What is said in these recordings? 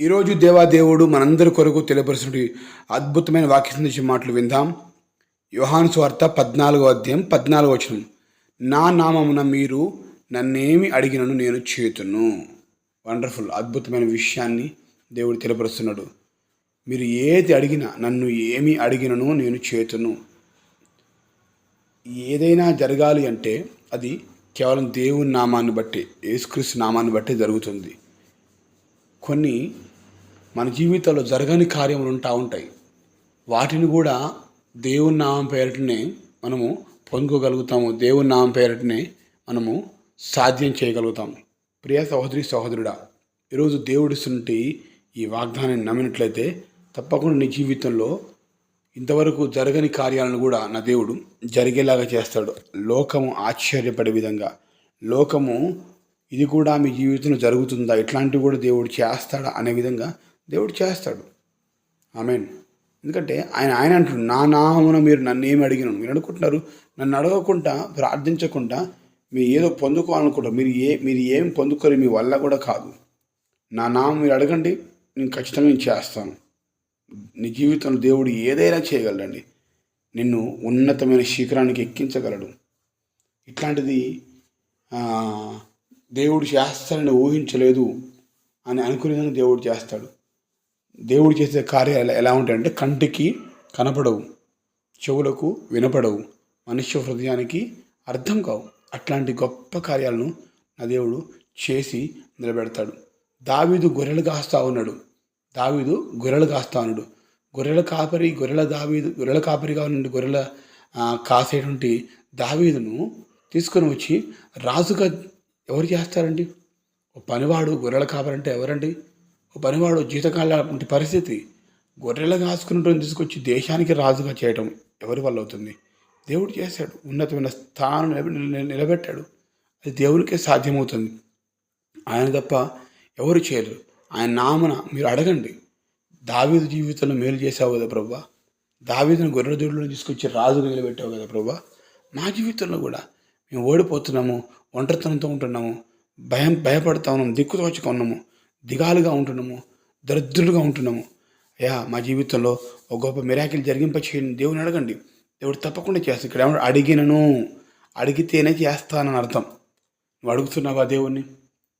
ఈరోజు దేవాదేవుడు మనందరి కొరకు తెలియపరిచిన అద్భుతమైన వాక్య సందేశం మాటలు విందాం. యోహాను స్వార్త పద్నాలుగో అధ్యాయం పద్నాలుగో వచనం. నా నామమున మీరు నన్నేమి అడిగినను నేను చేతును. వండర్ఫుల్ అద్భుతమైన విషయాన్ని దేవుడు తెలియపరుస్తున్నాడు. మీరు ఏది అడిగినా నన్ను ఏమి అడిగినను నేను చేతును. ఏదైనా జరగాలి అంటే అది కేవలం దేవుని నామాన్ని బట్టి యేసుక్రీస్తు నామాన్ని బట్టి జరుగుతుంది. కొన్ని మన జీవితంలో జరగని కార్యములు ఉంటా ఉంటాయి. వాటిని కూడా దేవుని నామం పేరటనే మనము పొందుకోగలుగుతాము. దేవుని నామం పేరటనే మనము సాధ్యం చేయగలుగుతాం. ప్రియ సహోదరి సహోదరుడా ఈరోజు దేవుడిస్తుంటే ఈ వాగ్దానాన్ని నమ్మినట్లయితే తప్పకుండా నీ జీవితంలో ఇంతవరకు జరగని కార్యాలను కూడా నా దేవుడు జరిగేలాగా చేస్తాడు. లోకము ఆశ్చర్యపడే విధంగా లోకము ఇది కూడా మీ జీవితంలో జరుగుతుందా? ఇట్లాంటివి కూడా దేవుడు చేస్తాడా అనే విధంగా దేవుడు చేస్తాడు. ఆమెన్. ఎందుకంటే ఆయన ఆయన అంటున్నాడు నా నామమున మీరు నన్ను ఏమి అడిగినాను? మీరు అనుకుంటున్నారు నన్ను అడగకుండా ప్రార్థించకుండా మీరు ఏదో పొందుకోవాలనుకుంటారు మీరు ఏ మీరు ఏం పొందుకోరు మీ వల్ల కూడా కాదు. నా నామం మీరు అడగండి నేను ఖచ్చితంగా నేను చేస్తాను. నీ జీవితంలో దేవుడు ఏదైనా చేయగలడండి. నిన్ను ఉన్నతమైన శిఖరానికి ఎక్కించగలడు. ఇట్లాంటిది దేవుడు చేస్తాడని ఊహించలేదు అని అనుకునేదని దేవుడు చేస్తాడు. దేవుడు చేసే కార్యాలు ఎలా- ఎలా ఉంటాయంటే కంటికి కనపడవు చెవులకు వినపడవు మనుష్య హృదయానికి అర్థం కావు. అట్లాంటి గొప్ప కార్యాలను నా దేవుడు చేసి నిలబెడతాడు. దావీదు గొర్రెలు కాస్తా ఉన్నాడు. దావీదు గొర్రెలు కాస్తా ఉన్నాడు. గొర్రెల కాపరి గొర్రెల దావీదు గొర్రెల కాపరిగా ఉన్న గొర్రెల కాసేటువంటి దావీదును తీసుకొని వచ్చి రాజుగా ఎవరు చేస్తారండి? ఓ పనివాడు గొర్రెలు కాపరంటే ఎవరండి? ఓ పనివాడు జీతకాల పరిస్థితి. గొర్రెలు కాసుకున్నటువంటి తీసుకొచ్చి దేశానికి రాజుగా చేయటం ఎవరి వల్ల అవుతుంది? దేవుడు చేశాడు. ఉన్నతమైన స్థానం నిలబెట్టాడు. అది దేవునికే సాధ్యమవుతుంది. ఆయన తప్ప ఎవరు చేయలేరు ఆయన నామన మీరు అడగండి. దావీదు జీవితంలో మేలు చేసావు కదా ప్రభా దావీదును గొర్రెల దూడలను తీసుకొచ్చి రాజుగా నిలబెట్టావు కదా ప్రభా మా జీవితంలో కూడా మేము ఓడిపోతున్నాము ఒంటరితనంతో ఉంటున్నాము భయం భయపడతా ఉన్నాము దిక్కుతోచక ఉన్నాము దిగాలుగా ఉంటున్నాము దరిద్రులుగా ఉంటున్నాము. అయ్యా మా జీవితంలో ఒక గొప్ప మిరాకిల్ జరిగింప చేయండి. దేవుని అడగండి. దేవుడు తప్పకుండా చేస్తాడు. ఇక్కడ ఏమన్నా అడిగినను. అడిగితేనే చేస్తానని అర్థం. నువ్వు అడుగుతున్నావా దేవుణ్ణి?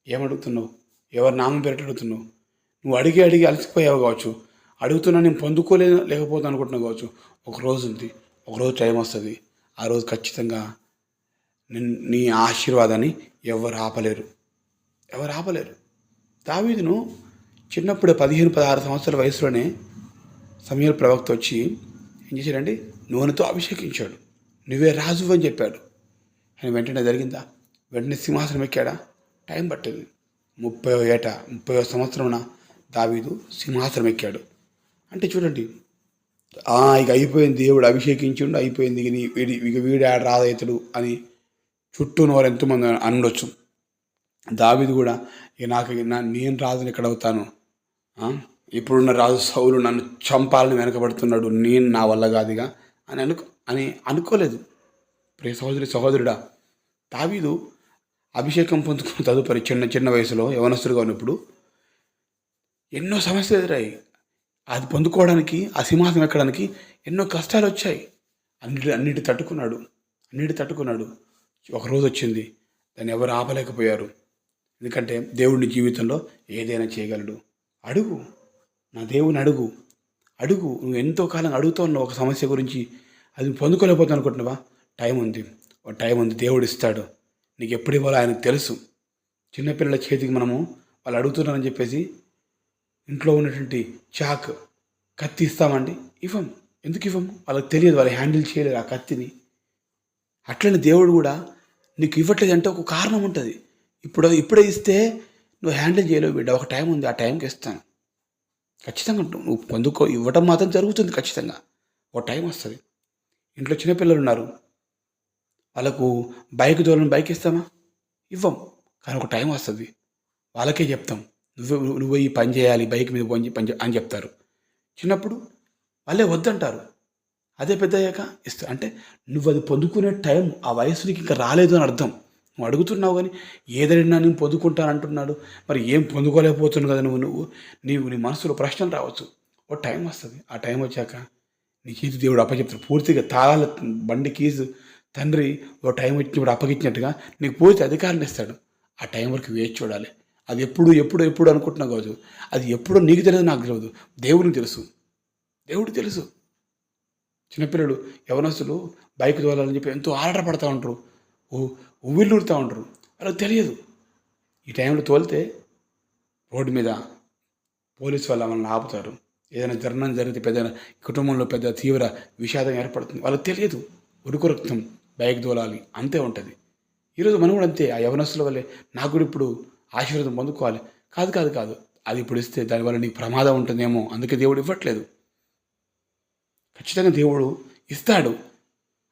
ఏమడుగుతున్నావు ఎవరి నామం పేరట అడుగుతున్నావు? నువ్వు అడిగి అడిగి అలసిపోయావు కావచ్చు. అడుగుతున్నా నేను పొందుకోలే లేకపోతే అనుకుంటున్నావు కావచ్చు. ఒక రోజు ఉంది. ఒక రోజు టైం వస్తుంది. ఆ రోజు ఖచ్చితంగా నీ ఆశీర్వాదాన్ని ఎవరు ఆపలేరు. ఎవరు ఆపలేరు. దావీదును చిన్నప్పుడు పదిహేను పదహారు సంవత్సరాల వయసులోనే సమీర ప్రవక్త వచ్చి ఏం చేశాడండి నూనెతో అభిషేకించాడు. నువ్వే రాజు అని చెప్పాడు. ఆయన వెంటనే జరిగిందా? వెంటనే సింహాసనం ఎక్కాడా? టైం పట్టింది. ముప్పై ఏట ముప్పై సంవత్సరమున దావీదు సింహాసనం ఎక్కాడు. అంటే చూడండి ఇక అయిపోయింది దేవుడు అభిషేకించిండు అయిపోయింది ఇక నీ- వీడి ఇక వీడు ఆడ రాదైతుడు అని చుట్టూ ఉన్నవారు ఎంతమంది అనుండొచ్చు. దావిది కూడా ఇక నాకు నేను రాజుని ఎక్కడ అవుతాను? ఇప్పుడున్న రాజు సౌలు నన్ను చంపాలని వెనకబడుతున్నాడు నేను నా వల్ల కాదుగా? అని అనుకో అని అనుకోలేదు. ప్రియ సహోదరి సహోదరుడా దావీదు అభిషేకం పొందుకున్న తదుపరి చిన్న చిన్న వయసులో యవనస్తుడుగా ఉన్నప్పుడు ఎన్నో సమస్యలు ఎదురాయి అది పొందుకోవడానికి ఆ సింహాసనం ఎక్కడానికి ఎన్నో కష్టాలు వచ్చాయి. అన్నిటి అన్నిటి తట్టుకున్నాడు అన్నిటి తట్టుకున్నాడు. ఒకరోజు వచ్చింది దాన్ని ఎవరు ఆపలేకపోయారు. ఎందుకంటే దేవుడిని జీవితంలో ఏదైనా చేయగలడు. అడుగు. నా దేవుని అడుగు. అడుగు. నువ్వు ఎంతో కాలం అడుగుతూ ఉన్నావు ఒక సమస్య గురించి. అది పొందుకోలేకపోతావు అనుకుంటున్నావా? టైం ఉంది. ఒక టైం ఉంది. దేవుడు ఇస్తాడు. నీకు ఎప్పుడు ఇవ్వాలో ఆయనకు తెలుసు. చిన్నపిల్లల చేతికి మనము వాళ్ళు అడుగుతున్నారని చెప్పేసి ఇంట్లో ఉన్నటువంటి చాక్ కత్తి ఇస్తామండి. ఇవ్వం. ఎందుకు ఇవ్వము? వాళ్ళకి తెలియదు. వాళ్ళు హ్యాండిల్ చేయలేరు ఆ కత్తిని. అట్లనే దేవుడు కూడా నీకు ఇవ్వట్లేదు అంటే ఒక కారణం ఉంటుంది. ఇప్పుడు ఇప్పుడే ఇస్తే నువ్వు హ్యాండిల్ చేయలేవు బిడ్డ. ఒక టైం ఉంది ఆ టైంకి ఇస్తాను. ఖచ్చితంగా నువ్వు నువ్వు పొందుకో ఇవ్వటం మాత్రం జరుగుతుంది ఖచ్చితంగా. ఒక టైం వస్తుంది. ఇంట్లో చిన్నపిల్లలు ఉన్నారు. వాళ్ళకు బైక్ దూరం బైక్ ఇస్తామా? ఇవ్వం. కానీ ఒక టైం వస్తుంది. వాళ్ళకే చెప్తాం. నువ్వు నువ్వు ఈ పని చేయాలి బైక్ మీద పోయి పని అని చెప్తారు. చిన్నప్పుడు వాళ్ళే వద్దంటారు. అదే పెద్ద అయ్యాక ఇస్తా అంటే నువ్వు అది పొందుకునే టైం ఆ వయసు నీకు ఇంకా రాలేదు అని అర్థం. నువ్వు అడుగుతున్నావు కానీ ఏదైనా నేను పొందుకుంటానంటున్నాడు. మరి ఏం పొందుకోలేకపోతున్నావు కదా నువ్వు నువ్వు నీవు నీ మనసులో ప్రశ్నలు రావచ్చు. ఓ టైం వస్తుంది. ఆ టైం వచ్చాక నీ కీజు దేవుడు అప్పచెప్తాడు? పూర్తిగా తాళాల బండి కీజు తండ్రి ఓ టైం వచ్చినప్పుడు అప్పగించినట్టుగా నీకు పూర్తి అధికారం ఇస్తాడు. ఆ టైం వరకు వేచి చూడాలి. అది ఎప్పుడు ఎప్పుడు ఎప్పుడు అనుకుంటున్నావు కాదు అది ఎప్పుడో నీకు తెలియదు నాకు తెలియదు. దేవునికి తెలుసు. దేవుడికి తెలుసు. చిన్నపిల్లలు యవనస్తులు బైక్ తోలాలని చెప్పి ఎంతో ఆరాటపడతా ఉంటారు. ఊ ఉవ్విళ్ళూరుతూ ఉంటారు. అలా తెలియదు. ఈ టైంలో తోలితే రోడ్డు మీద పోలీసు వాళ్ళు మనల్ని ఆపుతారు. ఏదైనా జరగడం జరిగితే పెద్ద కుటుంబంలో పెద్ద తీవ్ర విషాదం ఏర్పడుతుంది. వాళ్ళకి తెలియదు. ఉరుకు రక్తం బైక్ తోలాలి అంతే ఉంటుంది. ఈరోజు మనం కూడా అంతే. ఆ యవనస్తుల వల్లే నాకు కూడా ఇప్పుడు ఆశీర్వాదం పొందుకోవాలి. కాదు కాదు కాదు. అది ఇప్పుడు ఇస్తే దానివల్ల నీకు ప్రమాదం ఉంటుందేమో. అందుకే దేవుడు ఇవ్వట్లేదు. ఖచ్చితంగా దేవుడు ఇస్తాడు.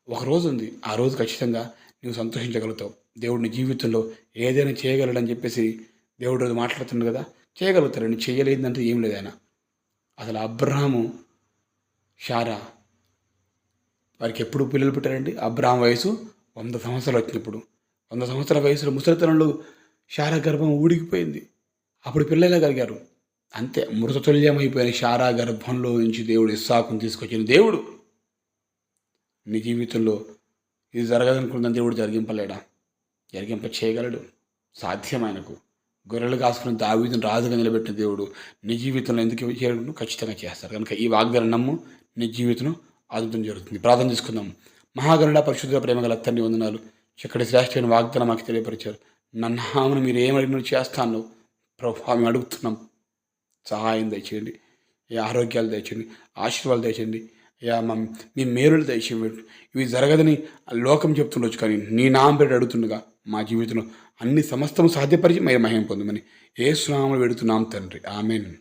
ఒక రోజు ఉంది. ఆ రోజు ఖచ్చితంగా నువ్వు సంతోషించగలుగుతావు. దేవుడు నీ జీవితంలో ఏదైనా చేయగలడని చెప్పేసి దేవుడు రోజు మాట్లాడుతున్నాడు కదా? చేయగలుగుతాడు. నీ చేయలేదంటే ఏం లేదు ఆయన. అసలు అబ్రహాము షారా వారికి ఎప్పుడు పిల్లలు పుట్టారండి? అబ్రహాం వయసు వంద సంవత్సరాలు వచ్చినప్పుడు. వంద సంవత్సరాల వయసులో ముసలితనంలో షారా గర్భం ఊడికిపోయింది. అప్పుడు పిల్లలే కలిగారు? అంతే మృతతుల్యమైపోయిన శారా గర్భంలో నుంచి దేవుడు ఇస్సాకుని తీసుకొచ్చిన దేవుడు. నీ జీవితంలో ఇది జరగదనుకున్న దేవుడు జరిగింపలేడా? జరిగింప చేయగలడు. సాధ్యమైనకు గొర్రెలు కాసుకుని దావీదును రాజుగా నిలబెట్టిన దేవుడు నీ జీవితంలో ఎందుకు చేయడం ఖచ్చితంగా చేస్తారు కనుక ఈ వాగ్దానం నమ్ము నీ జీవితం అద్భుతం జరుగుతుంది. ప్రార్థన చేసుకుందాం. మహాగరుడ పరిశుద్ధ ప్రేమ గల తండ్రి వందనాలు. చక్కటి శ్రేష్టమైన వాగ్దానం మాకు తెలియపరిచారు. నన్ను మీరు ఏమడిగిన చేస్తాను. ప్రభావం మేము అడుగుతున్నాం. సహాయం దయచేయండి. ఈ ఆరోగ్యాలు దయచేయండి. ఆశీర్వాదాలు తెచ్చండి యా మా మీ మేలులు దయచేయండి. ఇవి జరగదని లోకం చెప్తుండొచ్చు కానీ నీ నామం పేరు అడుగుతుండగా మా జీవితంలో అన్ని సమస్తం సాధ్యపరిచి మేము మహిమ పొందమని ఏ స్నామం పెడుతున్నాం తండ్రి. ఆమెను.